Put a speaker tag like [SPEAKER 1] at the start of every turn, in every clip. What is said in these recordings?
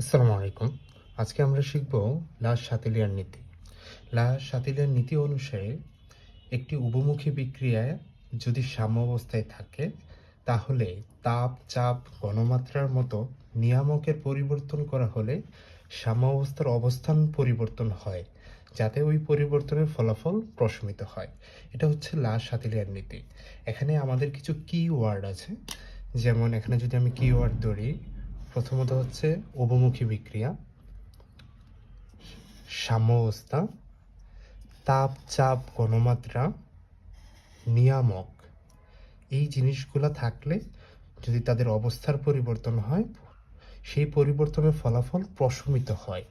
[SPEAKER 1] আসসালামু আলাইকুম। আজকে আমরা শিখব লাশ সাতিলিয়ার নীতি। লাশ সাতিলিয়ার নীতি অনুসারে একটি উভমুখী বিক্রিয়ায় যদি সাম্য অবস্থায় থাকে, তাহলে তাপ, চাপ, গণমাত্রার মতো নিয়ামকের পরিবর্তন করা হলে সাম্য অবস্থার অবস্থান পরিবর্তন হয়, যাতে ওই পরিবর্তনের ফলাফল প্রশমিত হয়। এটা হচ্ছে লাশ সাতিলিয়ার নীতি। এখানে আমাদের কিছু কি ওয়ার্ড আছে। যেমন এখানে যদি আমি কি ওয়ার্ড ধরি প্রথমত হচ্ছে অবমুখী বিক্রিয়া, সাম্যাবস্থা, তাপ চাপ গণমাত্রা, নিয়ামক। এই জিনিসগুলো থাকলে যদি তাদের অবস্থার পরিবর্তন হয়, সেই পরিবর্তনের ফলাফল প্রশমিত হয়।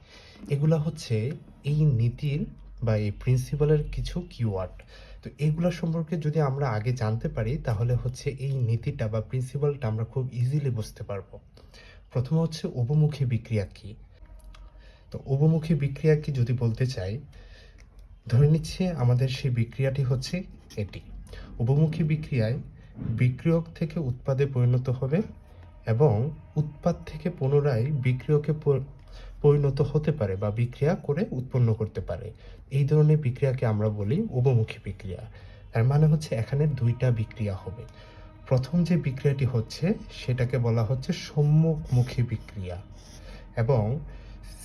[SPEAKER 1] এগুলা হচ্ছে এই নীতির বা এই প্রিন্সিপালের কিছু কিওয়ার্ড তো এগুলো সম্পর্কে যদি আমরা আগে জানতে পারি, তাহলে হচ্ছে এই নীতিটা বা প্রিন্সিপালটা আমরা খুব ইজিলি বুঝতে পারব। প্রথম হচ্ছে অবমুখী বিক্রিয়া কি? তো অবমুখী বিক্রিয়া কি যদি বলতে চাই, ধরে নিচ্ছে আমাদের সেই বিক্রিয়াটি হচ্ছে এটি। উপমুখী বিক্রিয়ায় বিক্রিয়ক থেকে উৎপাদে পরিণত হবে এবং উৎপাদ থেকে পুনরায় বিক্রিয়কে পরিণত হতে পারে বা বিক্রিয়া করে উৎপন্ন করতে পারে। এই ধরনের বিক্রিয়াকে আমরা বলি উপমুখী বিক্রিয়া। তার মানে হচ্ছে এখানে দুইটা বিক্রিয়া হবে। প্রথম যে বিক্রিয়াটি হচ্ছে, সেটাকে বলা হচ্ছে সম্মুখমুখী বিক্রিয়া। এবং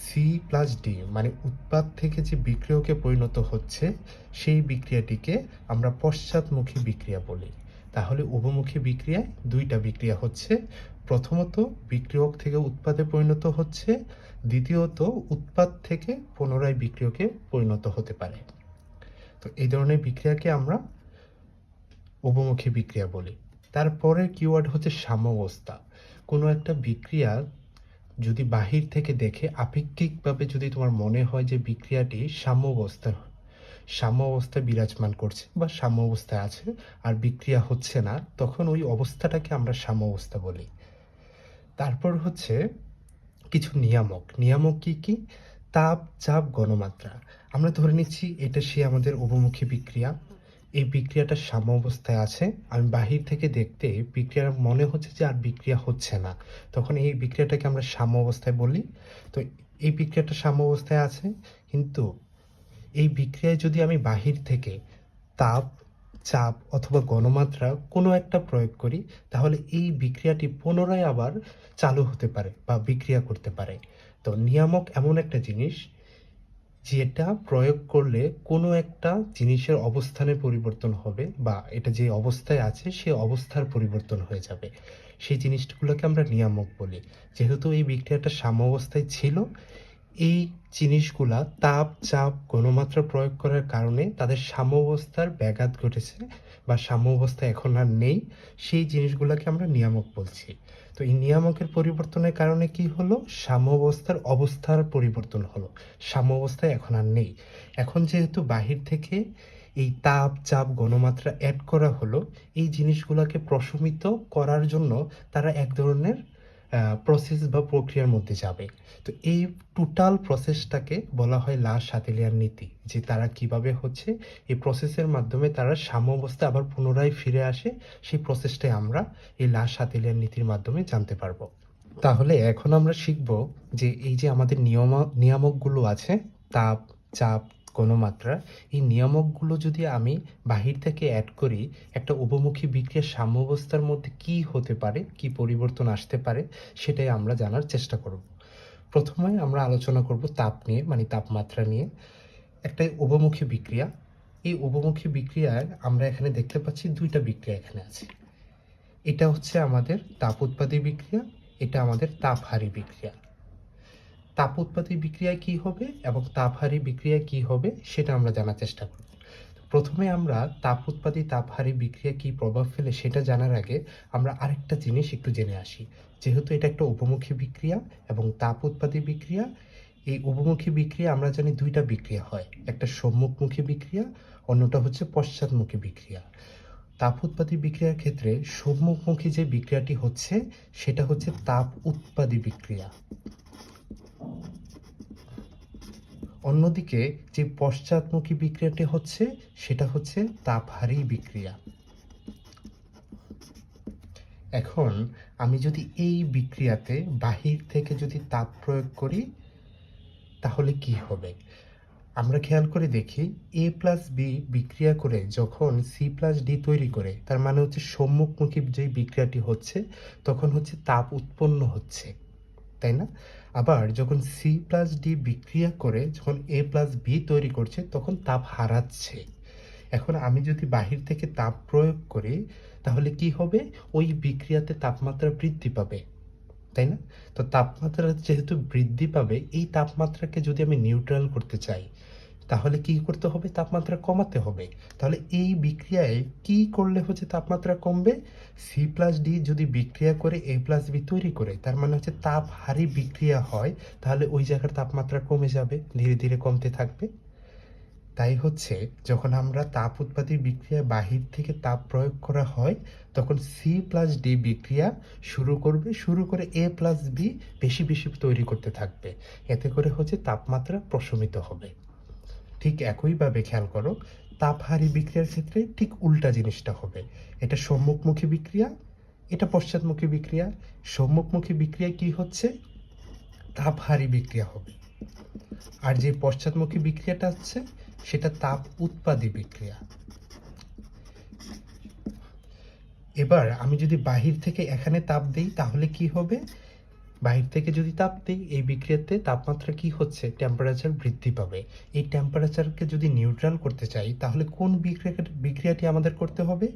[SPEAKER 1] সি প্লাস ডি মানে উৎপাদ থেকে যে বিক্রিয়কে পরিণত হচ্ছে, সেই বিক্রিয়াটিকে আমরা পশ্চাৎমুখী বিক্রিয়া বলি। তাহলে উভমুখী বিক্রিয়ায় দুইটা বিক্রিয়া হচ্ছে। প্রথমত বিক্রিয়ক থেকে উৎপাদে পরিণত হচ্ছে, দ্বিতীয়ত উৎপাদ থেকে পুনরায় বিক্রিয়কে পরিণত হতে পারে। তো এই ধরনের বিক্রিয়াকে আমরা উভমুখী বিক্রিয়া বলি। তারপরের কিওয়ার্ড হচ্ছে সাম্যাবস্থা। কোনো একটা বিক্রিয়া যদি বাহির থেকে দেখে, আপেক্ষিকভাবে যদি তোমার মনে হয় যে বিক্রিয়াটি সাম্য অবস্থা সাম্য অবস্থায় বিরাজমান করছে বা সাম্য অবস্থায় আছে আর বিক্রিয়া হচ্ছে না, তখন ওই অবস্থাটাকে আমরা সাম্য অবস্থা বলি। তারপর হচ্ছে কিছু নিয়ামক। নিয়ামক কি কি? তাপ, চাপ, গণমাত্রা। আমরা ধরে নিচ্ছি এটা সে আমাদের অবমুখী বিক্রিয়া। এই বিক্রিয়াটা সাম্য অবস্থায় আছে। আমি বাহির থেকে দেখতে বিক্রিয়ার মনে হচ্ছে যে আর বিক্রিয়া হচ্ছে না। তখন এই বিক্রিয়াটাকে আমরা সাম্য অবস্থায় বলি। তো এই বিক্রিয়াটা সাম্য অবস্থায় আছে, কিন্তু এই বিক্রিয়ায় যদি আমি বাহির থেকে তাপ, চাপ অথবা গণমাত্রা কোনো একটা প্রয়োগ করি, তাহলে এই বিক্রিয়াটি পুনরায় আবার চালু হতে পারে বা বিক্রিয়া করতে পারে। তো নিয়ামক এমন একটা জিনিস যেটা প্রয়োগ করলে কোনো একটা জিনিসের অবস্থানের পরিবর্তন হবে বা এটা যে অবস্থায় আছে সে অবস্থার পরিবর্তন হয়ে যাবে। সেই জিনিসগুলোকে আমরা নিয়ামক বলি। যেহেতু এই বিক্রিয়াটা সাম্য অবস্থায় ছিল, এই জিনিসগুলা তাপ, চাপ, গণমাত্রা প্রয়োগ করার কারণে তাদের সাম্য অবস্থার ব্যাঘাত ঘটেছে। বা সাম্য অবস্থা এখন আর নেই, সেই জিনিসগুলোকে আমরা নিয়ামক বলছি। তো এই নিয়ামকের পরিবর্তনের কারণে কি হলো? সাম্য অবস্থার অবস্থার পরিবর্তন হলো। সাম্য অবস্থায় এখন আর নেই। এখন যেহেতু বাহির থেকে এই তাপ, চাপ, গণমাত্রা অ্যাড করা হলো, এই জিনিসগুলোকে প্রশমিত করার জন্য তারা এক ধরনের প্রসেস বা প্রক্রিয়ার মধ্যে যাবে। তো এই টোটাল প্রসেসটাকে বলা হয় লাশ সাতিলিয়ার নীতি, যে তারা কীভাবে হচ্ছে, এই প্রসেসের মাধ্যমে তারা সাম্য অবস্থা আবার পুনরায় ফিরে আসে, সেই প্রসেসটাই আমরা এই লাশ সাতিলিয়ার নীতির মাধ্যমে জানতে পারব। তাহলে এখন আমরা শিখব যে এই যে আমাদের নিয়ম, নিয়ামকগুলো আছে, তাপ, চাপ গণমাত্রা এই নিয়ামকগুলো যদি আমি বাহির থেকে অ্যাড করি, একটা উপমুখী বিক্রিয়ার সাম্যাবস্থার মধ্যে কি হতে পারে, কি পরিবর্তন আসতে পারে, সেটাই আমরা জানার চেষ্টা করব। প্রথমে আমরা আলোচনা করব তাপ নিয়ে মানে তাপমাত্রা নিয়ে। একটা উপমুখী বিক্রিয়া, এই উপমুখী বিক্রিয়ায় আমরা এখানে দেখতে পাচ্ছি দুইটা বিক্রিয়া এখানে আছে। এটা হচ্ছে আমাদের তাপ উৎপাদী বিক্রিয়া, এটা আমাদের তাপহারী বিক্রিয়া। তাপ উৎপাদী বিক্রিয়ায় কি হবে এবং তাপহারী বিক্রিয়ায় কি হবে সেটা আমরা জানার চেষ্টা করব। প্রথমে আমরা তাপ উৎপাদী তাপহারী বিক্রিয়া কি প্রভাব ফেলে সেটা জানার আগে আমরা আরেকটা জিনিস একটু জেনে আসি। যেহেতু এটা একটা উপমুখী বিক্রিয়া এবং তাপ উৎপাদী বিক্রিয়া, এই উপমুখী বিক্রিয়া আমরা জানি দুইটা বিক্রিয়া হয়। একটা সম্মুখমুখী বিক্রিয়া, অন্যটা হচ্ছে পশ্চাৎমুখী বিক্রিয়া। তাপ উৎপাদী বিক্রিয়ার ক্ষেত্রে সম্মুখমুখী যে বিক্রিয়াটি হচ্ছে, সেটা হচ্ছে তাপ উৎপাদী বিক্রিয়া। অন্যদিকে যে পশ্চাৎমুখী বিক্রিয়াটি হচ্ছে, সেটা হচ্ছে তাপহারী বিক্রিয়া। এখন আমি যদি এই বিক্রিয়াতে বাহির থেকে যদি তাপ প্রয়োগ করি, তাহলে কি হবে? আমরা খেয়াল করে দেখি, এ প্লাস বি বিক্রিয়া করে যখন সি প্লাস ডি তৈরি করে, তার মানে হচ্ছে সম্মুখমুখী যে বিক্রিয়াটি হচ্ছে, তখন হচ্ছে তাপ উৎপন্ন হচ্ছে। তাই না? আবার যখন সি প্লাস ডি বিক্রিয়া করে, যখন এ প্লাস বি তৈরি করছে, তখন তাপ হারাচ্ছে। এখন আমি যদি বাহির থেকে তাপ প্রয়োগ করি, তাহলে কি হবে? ওই বিক্রিয়াতে তাপমাত্রা বৃদ্ধি পাবে। তাই না? তো তাপমাত্রা যেহেতু বৃদ্ধি পাবে, এই তাপমাত্রাকে যদি আমি নিউট্রাল করতে চাই তাহলে কি করতে হবে? তাপমাত্রা কমাতে হবে। তাহলে এই বিক্রিয়ায় কি করলে হচ্ছে তাপমাত্রা কমবে? সি প্লাস ডি যদি বিক্রিয়া করে এ প্লাস বি তৈরি করে, তার মানে হচ্ছে তাপ হারি বিক্রিয়া হয়, তাহলে ওই জায়গার তাপমাত্রা কমে যাবে, ধীরে ধীরে কমতে থাকবে। তাই হচ্ছে, যখন আমরা তাপ উৎপাদী বিক্রিয়া বাহির থেকে তাপ প্রয়োগ করা হয়, তখন সি প্লাস ডি বিক্রিয়া শুরু করবে, শুরু করে এ প্লাস বি বেশি বেশি তৈরি করতে থাকবে। এতে করে হচ্ছে তাপমাত্রা প্রশমিত হবে। ঠিক একইভাবে খেয়াল করো, তাপহারী বিক্রিয়ার ক্ষেত্রে ঠিক উল্টা জিনিসটা হবে। এটা সম্মুখমুখী বিক্রিয়া, এটা পশ্চাৎমুখী বিক্রিয়া। সম্মুখমুখী বিক্রিয়ায় কি হচ্ছে? তাপহারী বিক্রিয়া হবে। আর যে পশ্চাৎমুখী বিক্রিয়াটা হচ্ছে সেটা তাপ উৎপাদী বিক্রিয়া। এবার আমি যদি বাহির থেকে এখানে তাপ দেই, তাহলে কি হবে? বাহির থেকে যদি তাপ দিই, এই বিক্রিয়াতে তাপমাত্রা কি হচ্ছে? টেম্পারেচার বৃদ্ধি পাবে। এই টেম্পারেচারকে যদি নিউট্রাল করতে চাই, তাহলে কোন বিক্রিয়া বিক্রিয়াটি আমাদের করতে হবে?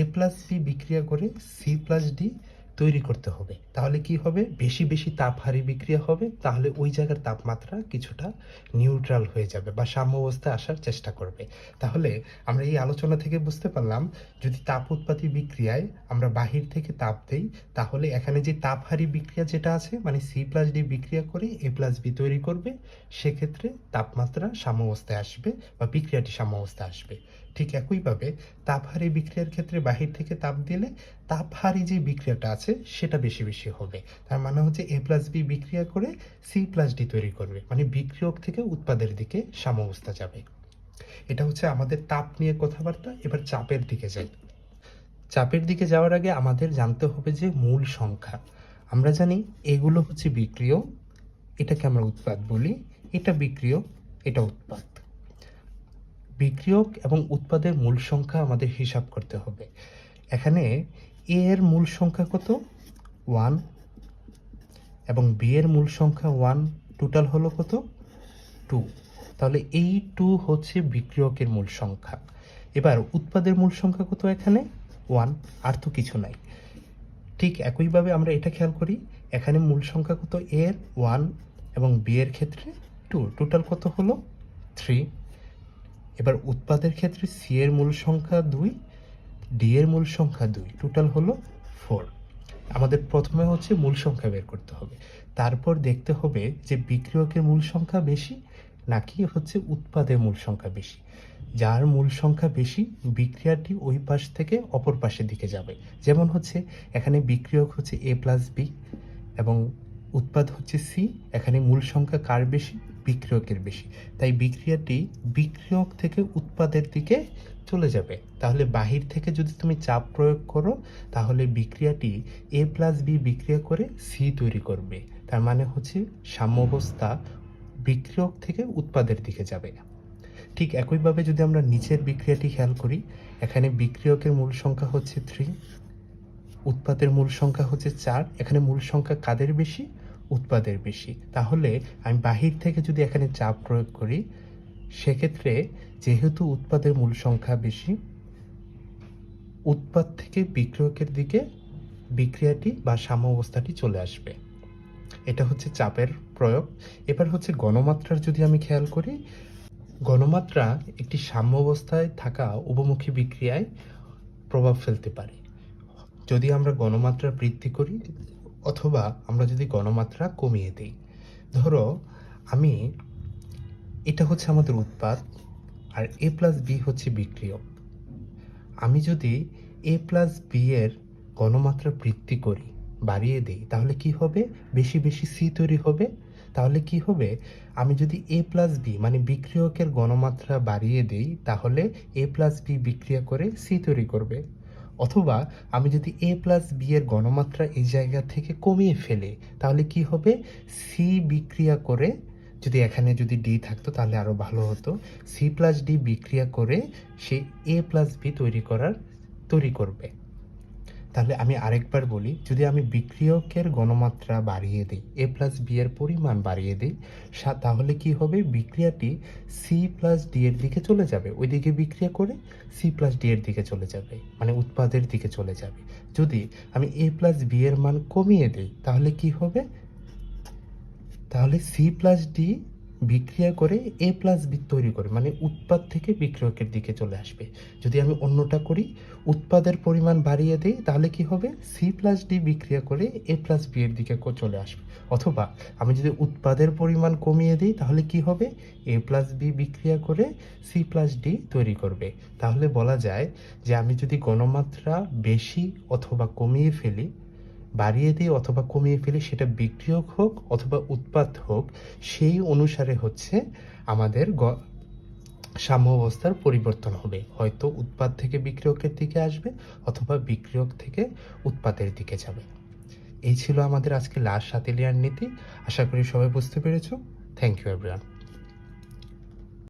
[SPEAKER 1] এ প্লাস সি বিক্রিয়া করে সি প্লাস ডি তৈরি করতে হবে। তাহলে কি হবে? বেশি বেশি তাপহারী বিক্রিয়া হবে। তাহলে ওই জায়গার তাপমাত্রা কিছুটা নিউট্রাল হয়ে যাবে বা সাম্য অবস্থায় আসার চেষ্টা করবে। তাহলে আমরা এই আলোচনা থেকে বুঝতে পারলাম, যদি তাপ উৎপাদী বিক্রিয়ায় আমরা বাহির থেকে তাপ দেই, তাহলে এখানে যে তাপহারী বিক্রিয়া যেটা আছে মানে সি প্লাস ডি বিক্রিয়া করে এ প্লাস বি তৈরি করবে, সেক্ষেত্রে তাপমাত্রা সাম্য অবস্থায় আসবে বা বিক্রিয়াটি সাম্য অবস্থায় আসবে। ঠিক একইভাবে তাপহারী বিক্রিয়ার ক্ষেত্রে বাহির থেকে তাপ দিলে তাপহারী যে বিক্রিয়াটা আছে সেটা বেশি বেশি হবে। তার মানে হচ্ছে এ প্লাস বি বিক্রিয়া করে সি প্লাস ডি তৈরি করবে। মানে বিক্রিয়ক থেকে উৎপাদের দিকে সাম্যাবস্থা যাবে। এটা হচ্ছে আমাদের তাপ নিয়ে কথাবার্তা। এবার চাপের দিকে যাই। চাপের দিকে যাওয়ার আগে আমাদের জানতে হবে যে মূল সংখ্যা। আমরা জানি এগুলো হচ্ছে বিক্রিয় এটাকে আমরা উৎপাদ বলি। এটা বিক্রিয় এটা উৎপাদ। বিক্রিয়ক এবং উৎপাদের মূল সংখ্যা আমাদের হিসাব করতে হবে। এখানে এর মূল সংখ্যা কত? ওয়ান এবং বি এর মূল সংখ্যা ওয়ান টোটাল হলো কত? টু তাহলে এই টু হচ্ছে বিক্রিয়কের মূল সংখ্যা। এবার উৎপাদের মূল সংখ্যা কত এখানে? ওয়ান আর তো কিছু নাই। ঠিক একইভাবে আমরা এটা খেয়াল করি, এখানে মূল সংখ্যা কত? এর ওয়ান এবং বি এর ক্ষেত্রে টু টোটাল কত হলো? থ্রি এবার উৎপাদের ক্ষেত্রে সি এর মূল সংখ্যা দুই ডি এর মূল সংখ্যা দুই টোটাল হলো ফোর আমাদের প্রথমে হচ্ছে মূল সংখ্যা বের করতে হবে। তারপর দেখতে হবে যে বিক্রিয়কের মূল সংখ্যা বেশি নাকি হচ্ছে উৎপাদের মূল সংখ্যা বেশি। যার মূল সংখ্যা বেশি, বিক্রিয়াটি ওই পাশ থেকে অপর পাশের দিকে যাবে। যেমন হচ্ছে, এখানে বিক্রিয়ক হচ্ছে এ প্লাস বি এবং উৎপাদ হচ্ছে সি এখানে মূল সংখ্যা কার বেশি? বিক্রিয়কের বেশি। তাই বিক্রিয়াটি বিক্রিয়ক থেকে উৎপাদের দিকে চলে যাবে। তাহলে বাহির থেকে যদি তুমি চাপ প্রয়োগ করো, তাহলে বিক্রিয়াটি এ প্লাস বি বিক্রিয়া করে সি তৈরি করবে। তার মানে হচ্ছে সাম্যাবস্থা বিক্রিয়ক থেকে উৎপাদের দিকে যাবে। ঠিক একইভাবে যদি আমরা নিচের বিক্রিয়াটি খেয়াল করি, এখানে বিক্রিয়কের মূল সংখ্যা হচ্ছে থ্রি উৎপাদের মূল সংখ্যা হচ্ছে চার, এখানে মূল সংখ্যা কাদের বেশি? উৎপাদের বেশি। তাহলে আমি বাহির থেকে যদি এখানে চাপ প্রয়োগ করি, সেক্ষেত্রে যেহেতু উৎপাদের মূল সংখ্যা বেশি, উৎপাদ থেকে বিক্রয়কের দিকে বিক্রিয়াটি বা সাম্য অবস্থাটি চলে আসবে। এটা হচ্ছে চাপের প্রয়োগ। এবার হচ্ছে গণমাত্রার যদি আমি খেয়াল করি, গণমাত্রা একটি সাম্য অবস্থায় থাকা উপমুখী বিক্রিয়ায় প্রভাব ফেলতে পারে। যদি আমরা গণমাত্রা বৃদ্ধি করি অথবা আমরা যদি গণমাত্রা কমিয়ে দিই। ধরো, আমি এটা হচ্ছে আমাদের উৎপাদ আর এ প্লাস বি হচ্ছে বিক্রিয়ক। আমি যদি এ প্লাস বি এর গণমাত্রা বৃদ্ধি করি, বাড়িয়ে দিই, তাহলে কি হবে? বেশি বেশি সি তৈরি হবে। তাহলে কি হবে? আমি যদি এ প্লাস বি মানে বিক্রিয়কের গণমাত্রা বাড়িয়ে দিই, তাহলে এ প্লাস বি বিক্রিয়া করে সি তৈরি করবে। অথবা আমি যদি এ প্লাস বি এর গণমাত্রা এই জায়গা থেকে কমিয়ে ফেলি, তাহলে কি হবে? সি বিক্রিয়া করে যদি এখানে যদি ডি থাকতো, তাহলে আরও ভালো হতো। সি প্লাস ডি বিক্রিয়া করে সে এ প্লাস বি তৈরি করার, তৈরি করবে। তাহলে আমি আরেকবার বলি, যদি আমি বিক্রিয়কের গণমাত্রা বাড়িয়ে দিই এ প্লাস বি এর পরিমাণ বাড়িয়ে দিই তাহলে কি হবে? বিক্রিয়াটি সি প্লাস ডি এর দিকে চলে যাবে। ওইদিকে বিক্রিয়া করে সি প্লাস ডি এর দিকে চলে যাবে মানে উৎপাদের দিকে চলে যাবে। যদি আমি এ প্লাস বি এর মান কমিয়ে দিই, তাহলে কি হবে? তাহলে সি প্লাস ডি বিক্রিয়া করে এ প্লাস বি তৈরি করে মানে উৎপাদ থেকে বিক্রিয়কের দিকে চলে আসবে। যদি আমি অন্যটা করি, উৎপাদের পরিমাণ বাড়িয়ে দিই, তাহলে কি হবে? সি প্লাস ডি বিক্রিয়া করে এ প্লাস বি এর দিকে চলে আসবে। অথবা আমি যদি উৎপাদের পরিমাণ কমিয়ে দিই, তাহলে কি হবে? এ প্লাস বি বিক্রিয়া করে সি প্লাস ডি তৈরি করবে। তাহলে বলা যায় যে আমি যদি গণমাত্রা বেশি অথবা কমিয়ে ফেলি বাড়িয়ে দিই অথবা কমিয়ে ফেলি, সেটা বিক্রিয়ক হোক অথবা উৎপাদ হোক, সেই অনুসারে হচ্ছে আমাদের গ- সাম্য অবস্থার পরিবর্তন হবে। হয়তো উৎপাদ থেকে বিক্রিয়কের দিকে আসবে অথবা বিক্রিয়ক থেকে উৎপাদের দিকে যাবে। এই ছিল আমাদের আজকে লাস্ট সাতেলিয়ার নীতি। আশা করি সবাই বুঝতে পেরেছ। Thank you everyone